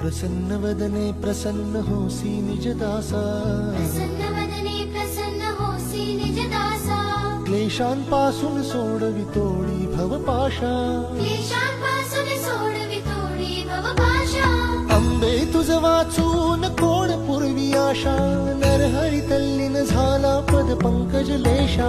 प्रसन्न वदने प्रसन्न होसी निज दासा प्रसन्न वदने प्रसन्न होसी निज दासा क्लेशांपासून सोडवितोळी भवपाशा। क्लेशांपासून सोडवी तोडी अंबे तुझ वाचून कोण पूर्वी आशा। नरहरी तल्लीन झाला पद पंकज लेशा।